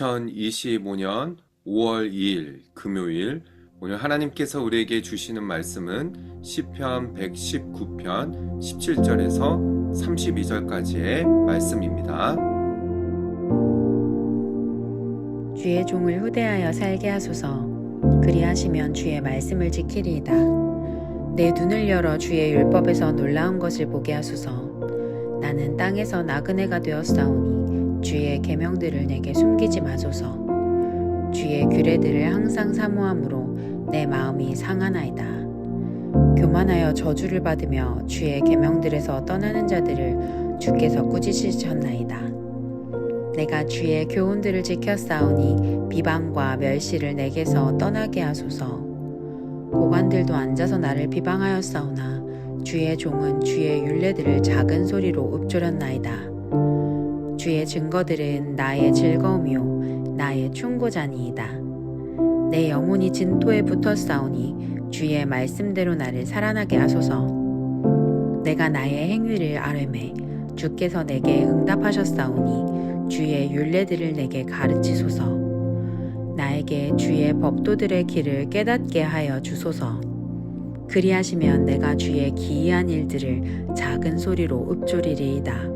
(2025년 5월 2일) 금요일 오늘 하나님께서 우리에게 주시는 말씀은 시편 119편 17절에서 32절까지의 말씀입니다. 주의 종을 후대하여 살게 하소서. 그리하시면 주의 말씀을 지키리이다. 내 눈을 열어 주의 율법에서 놀라운 것을 보게 하소서. 나는 땅에서 나그네가 되었사오니 주의 계명들을 내게 숨기지 마소서. 주의 규례들을 항상 사모함으로 내 마음이 상하나이다. 교만하여 저주를 받으며 주의 계명들에서 떠나는 자들을 주께서 꾸짖으셨나이다. 내가 주의 교훈들을 지켰사오니 비방과 멸시를 내게서 떠나게 하소서. 고관들도 앉아서 나를 비방하였사오나 주의 종은 주의 율례들을 작은 소리로 읊조렸나이다. 주의 증거들은 나의 즐거움이요 나의 충고자니이다. 내 영혼이 진토에 붙었사오니 주의 말씀대로 나를 살아나게 하소서. 내가 나의 행위를 아뢰매 주께서 내게 응답하셨사오니 주의 율례들을 내게 가르치소서. 나에게 주의 법도들의 길을 깨닫게 하여 주소서. 그리하시면 내가 주의 기이한 일들을 작은 소리로 읊조리리이다.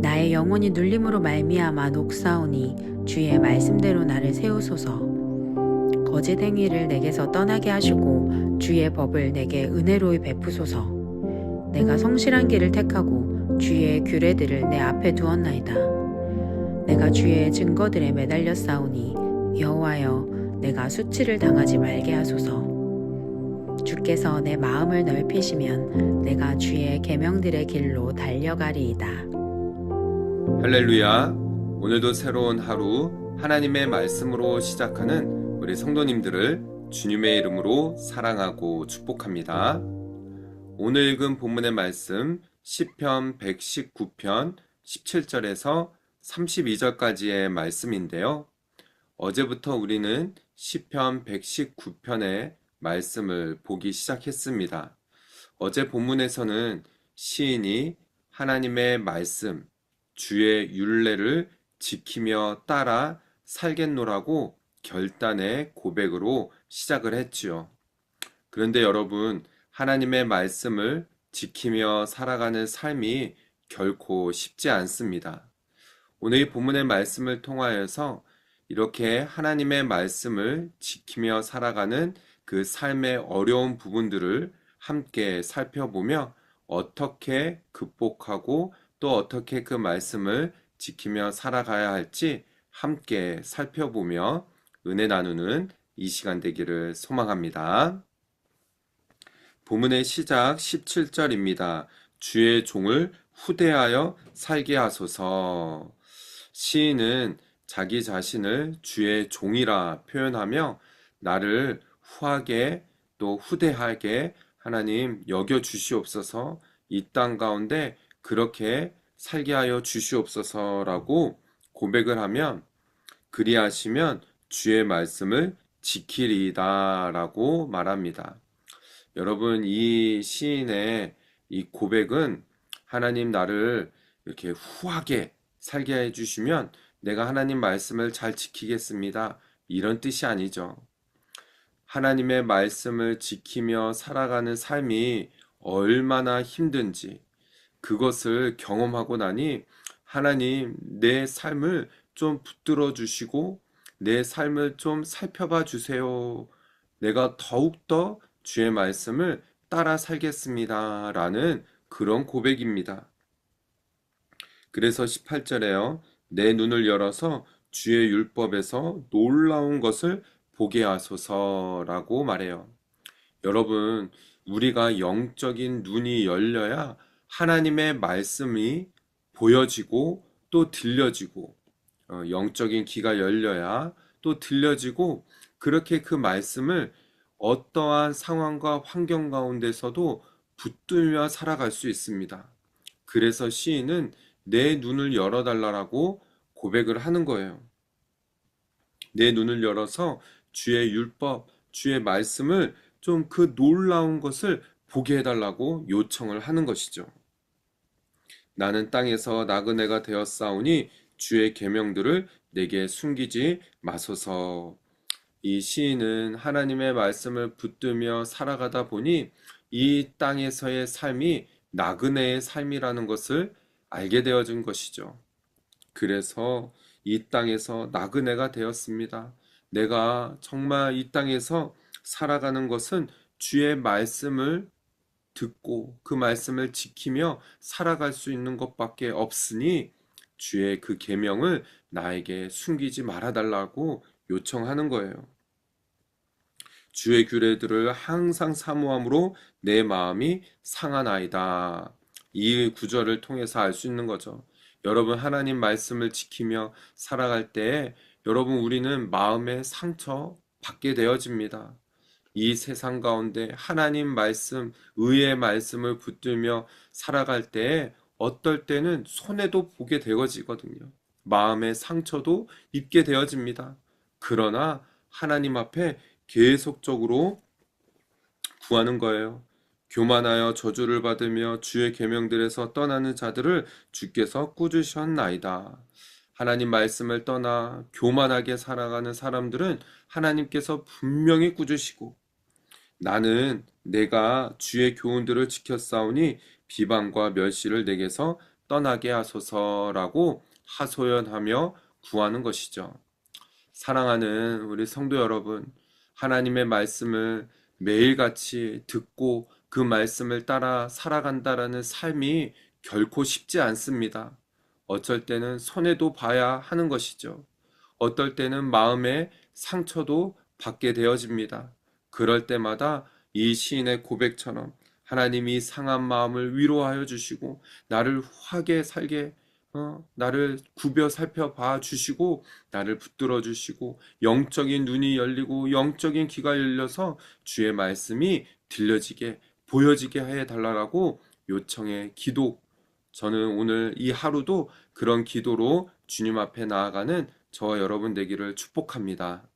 나의 영혼이 눌림으로 말미암아 녹사오니 주의 말씀대로 나를 세우소서. 거짓 행위를 내게서 떠나게 하시고 주의 법을 내게 은혜로이 베푸소서. 내가 성실한 길을 택하고 주의 규례들을 내 앞에 두었나이다. 내가 주의 증거들에 매달려 싸우니 여호와여 내가 수치를 당하지 말게 하소서. 주께서 내 마음을 넓히시면 내가 주의 계명들의 길로 달려가리이다. 할렐루야. 오늘도 새로운 하루 하나님의 말씀으로 시작하는 우리 성도님들을 주님의 이름으로 사랑하고 축복합니다. 오늘 읽은 본문의 말씀 시편 119편 17절에서 32절까지의 말씀인데요. 어제부터 우리는 시편 119편의 말씀을 보기 시작했습니다. 어제 본문에서는 시인이 하나님의 말씀, 주의 율례를 지키며 따라 살겠노라고 결단의 고백으로 시작을 했지요. 그런데 여러분, 하나님의 말씀을 지키며 살아가는 삶이 결코 쉽지 않습니다. 오늘 이 본문의 말씀을 통하여서 이렇게 하나님의 말씀을 지키며 살아가는 그 삶의 어려운 부분들을 함께 살펴보며 어떻게 극복하고 또 어떻게 그 말씀을 지키며 살아가야 할지 함께 살펴보며 은혜 나누는 이 시간 되기를 소망합니다. 본문의 시작 17절입니다. 주의 종을 후대하여 살게 하소서. 시인은 자기 자신을 주의 종이라 표현하며 나를 후하게 또 후대하게 하나님 여겨 주시옵소서 이 땅 가운데 그렇게 살게 하여 주시옵소서라고 고백을 하면 그리하시면 주의 말씀을 지키리이다라고 말합니다. 여러분 이 시인의 이 고백은 하나님 나를 이렇게 후하게 살게 해 주시면 내가 하나님 말씀을 잘 지키겠습니다. 이런 뜻이 아니죠. 하나님의 말씀을 지키며 살아가는 삶이 얼마나 힘든지 그것을 경험하고 나니 하나님 내 삶을 좀 붙들어 주시고 내 삶을 좀 살펴봐 주세요. 내가 더욱더 주의 말씀을 따라 살겠습니다. 라는 그런 고백입니다. 그래서 18절에요. 내 눈을 열어서 주의 율법에서 놀라운 것을 보게 하소서라고 말해요. 여러분, 우리가 영적인 눈이 열려야 하나님의 말씀이 보여지고 또 들려지고 어, 영적인 귀가 열려야 또 들려지고 그렇게 그 말씀을 어떠한 상황과 환경 가운데서도 붙들며 살아갈 수 있습니다. 그래서 시인은 내 눈을 열어달라고 고백을 하는 거예요. 내 눈을 열어서 주의 율법, 주의 말씀을 좀 그 놀라운 것을 보게 해달라고 요청을 하는 것이죠. 나는 땅에서 나그네가 되었사오니 주의 계명들을 내게 숨기지 마소서. 이 시인은 하나님의 말씀을 붙들며 살아가다 보니 이 땅에서의 삶이 나그네의 삶이라는 것을 알게 되어진 것이죠. 그래서 이 땅에서 나그네가 되었습니다. 내가 정말 이 땅에서 살아가는 것은 주의 말씀을 듣고 그 말씀을 지키며 살아갈 수 있는 것밖에 없으니 주의 그 계명을 나에게 숨기지 말아 달라고 요청하는 거예요. 주의 규례들을 항상 사모함으로 내 마음이 상하나이다. 이 구절을 통해서 알 수 있는 거죠. 여러분 하나님 말씀을 지키며 살아갈 때에 여러분 우리는 마음의 상처 받게 되어집니다. 이 세상 가운데 하나님 말씀, 의의 말씀을 붙들며 살아갈 때에 어떨 때는 손해도 보게 되어지거든요. 마음의 상처도 입게 되어집니다. 그러나 하나님 앞에 계속적으로 구하는 거예요. 교만하여 저주를 받으며 주의 계명들에서 떠나는 자들을 주께서 꾸짖으셨나이다. 하나님 말씀을 떠나 교만하게 살아가는 사람들은 하나님께서 분명히 꾸짖으시고 나는 내가 주의 교훈들을 지켰사오니 비방과 멸시를 내게서 떠나게 하소서라고 하소연하며 구하는 것이죠. 사랑하는 우리 성도 여러분, 하나님의 말씀을 매일같이 듣고 그 말씀을 따라 살아간다라는 삶이 결코 쉽지 않습니다. 어쩔 때는 손해도 봐야 하는 것이죠. 어떨 때는 마음의 상처도 받게 되어집니다. 그럴 때마다 이 시인의 고백처럼 하나님이 상한 마음을 위로하여 주시고 나를 후하게 살게 어, 나를 굽여 살펴봐 주시고 나를 붙들어 주시고 영적인 눈이 열리고 영적인 귀가 열려서 주의 말씀이 들려지게 보여지게 해 달라고 요청해 기도 저는 오늘 이 하루도 그런 기도로 주님 앞에 나아가는 저와 여러분 되기를 축복합니다.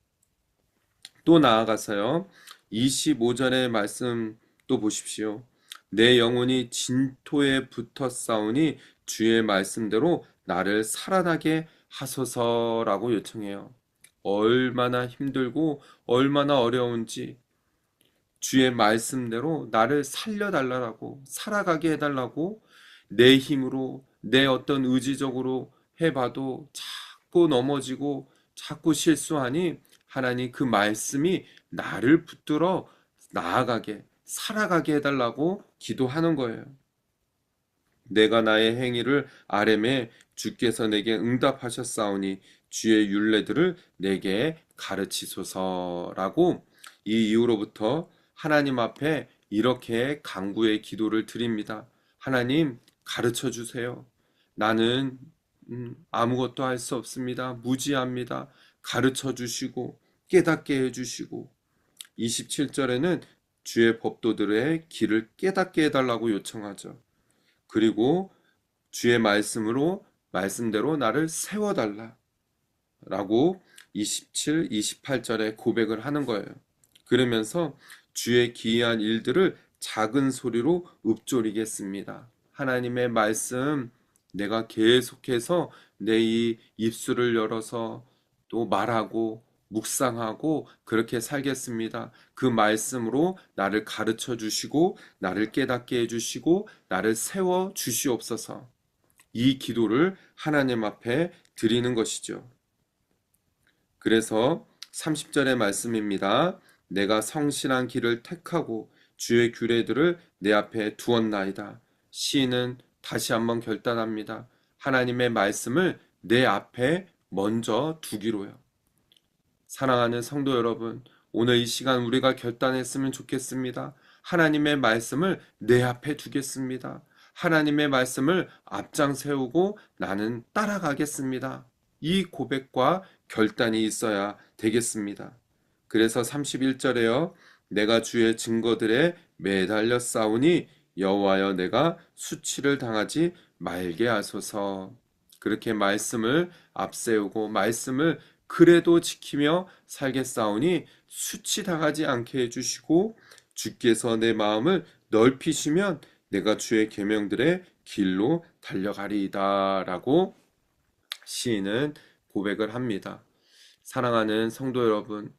또 나아가서요. 25절의 말씀 또 보십시오. 내 영혼이 진토에 붙어 싸우니 주의 말씀대로 나를 살아나게 하소서라고 요청해요. 얼마나 힘들고 얼마나 어려운지 주의 말씀대로 나를 살려달라고 살아가게 해달라고 내 힘으로 내 어떤 의지적으로 해봐도 자꾸 넘어지고 자꾸 실수하니 하나님 그 말씀이 나를 붙들어 나아가게 살아가게 해달라고 기도하는 거예요. 내가 나의 행위를 아뢰매 주께서 내게 응답하셨사오니 주의 율례들을 내게 가르치소서라고 이 이후로부터 하나님 앞에 이렇게 강구의 기도를 드립니다. 하나님 가르쳐 주세요. 나는 음, 아무것도 할 수 없습니다. 무지합니다. 가르쳐 주시고 깨닫게 해 주시고 27절에는 주의 법도들의 길을 깨닫게 해달라고 요청하죠. 그리고 주의 말씀으로 말씀대로 나를 세워달라 라고 27, 28절에 고백을 하는 거예요. 그러면서 주의 기이한 일들을 작은 소리로 읊조리겠습니다. 하나님의 말씀 내가 계속해서 내 이 입술을 열어서 또 말하고 묵상하고 그렇게 살겠습니다. 그 말씀으로 나를 가르쳐 주시고 나를 깨닫게 해 주시고 나를 세워 주시옵소서. 이 기도를 하나님 앞에 드리는 것이죠. 그래서 30절의 말씀입니다. 내가 성실한 길을 택하고 주의 규례들을 내 앞에 두었나이다. 시인은 다시 한번 결단합니다. 하나님의 말씀을 내 앞에 먼저 두기로요. 사랑하는 성도 여러분, 오늘 이 시간 우리가 결단했으면 좋겠습니다. 하나님의 말씀을 내 앞에 두겠습니다. 하나님의 말씀을 앞장 세우고 나는 따라가겠습니다. 이 고백과 결단이 있어야 되겠습니다. 그래서 31절에요. 내가 주의 증거들에 매달려 싸우니 여호와여 내가 수치를 당하지 말게 하소서. 그렇게 말씀을 앞세우고 말씀을 그래도 지키며 살겠사오니 수치당하지 않게 해주시고 주께서 내 마음을 넓히시면 내가 주의 계명들의 길로 달려가리이다라고 시인은 고백을 합니다. 사랑하는 성도 여러분,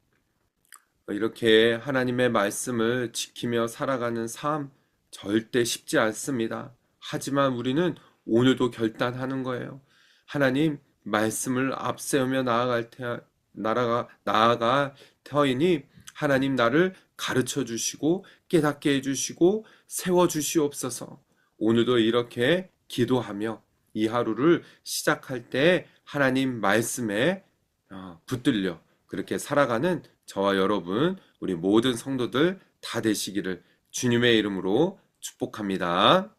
이렇게 하나님의 말씀을 지키며 살아가는 삶 절대 쉽지 않습니다. 하지만 우리는 오늘도 결단하는 거예요. 하나님 말씀을 앞세우며 나아갈 테 나아가 나아갈 터이니 하나님 나를 가르쳐 주시고 깨닫게 해 주시고 세워 주시옵소서. 오늘도 이렇게 기도하며 이 하루를 시작할 때 하나님 말씀에 어, 붙들려 그렇게 살아가는 저와 여러분, 우리 모든 성도들 다 되시기를 주님의 이름으로 축복합니다.